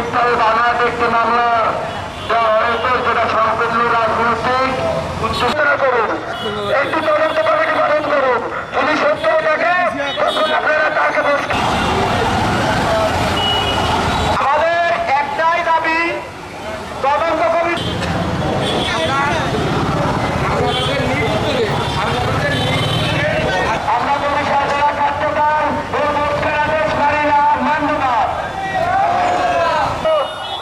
মিথ্যায় বাংলাদেশ একটি মামলা যেটা সম্পূর্ণ রাজনৈতিক উচ্চস্তরা করুন। একটি তদন্ত কমিটি গঠন করুন যদি সত্য থাকে তখন আপনারা তাকে বসতে আমাদের একটাই দাবি তদন্ত কমিটি আমরা বরিশাল জেলা ছাত্রদল ও মুখ্যের আদেশ মানি না মানব না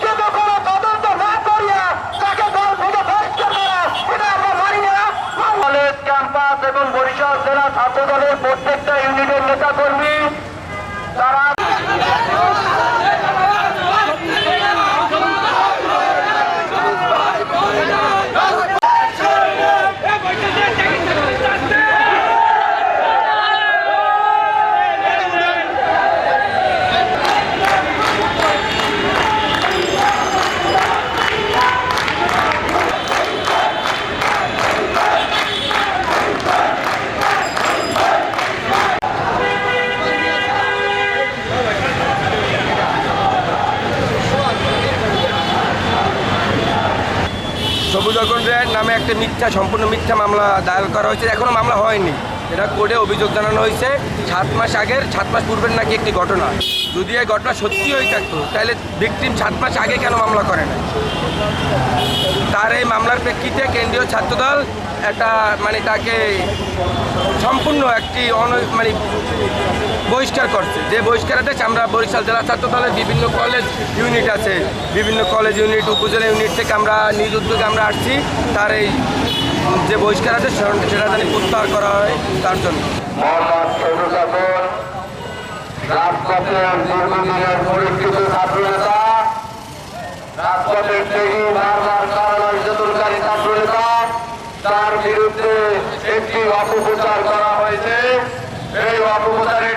কিন্তু কোনো তদন্ত না করিয়া তাকে দল থেকে বহিষ্কার করা এটা আমরা মানি না কলেজ ক্যাম্পাস এবং বরিশাল জেলা ছাত্র দলের প্রত্যেকটা ইউনিটের নেতা কর্মী অর্পণ রায়ের নামে একটা মিথ্যা, সম্পূর্ণ মিথ্যা মামলা দায়ের করা হয়েছে। এখনও মামলা হয়নি। এটা কোর্টে অভিযোগ জানানো হয়েছে। সাত মাস আগের, সাত মাস পূর্বের নাকি একটি ঘটনা। যদি এই ঘটনা সত্যি হয়ে থাকতো, তাহলে ভিকটিম সাত মাস আগে কেন মামলা করে না তার এই মামলার প্রেক্ষিতে কেন্দ্রীয় ছাত্রদল একটা মানে তাকে সম্পূর্ণ একটি অন মানে বহিষ্কার করছে। যে বহিষ্কার আদেশ আমরা বরিশাল জেলা ছাত্র দলের বিভিন্ন কলেজ ইউনিট আছে। বিভিন্ন কলেজ ইউনিট উপজেলা ইউনিট থেকে আমরা, নিজ উদ্যোগে আমরা আসছি। তার এই যে বহিষ্কার আছে, সেটা জানি প্রত্যাহার করা হয় তার জন্য। তার বিরুদ্ধে একটি অপপ্রচার করা হয়েছে। এই অপপ্রচারের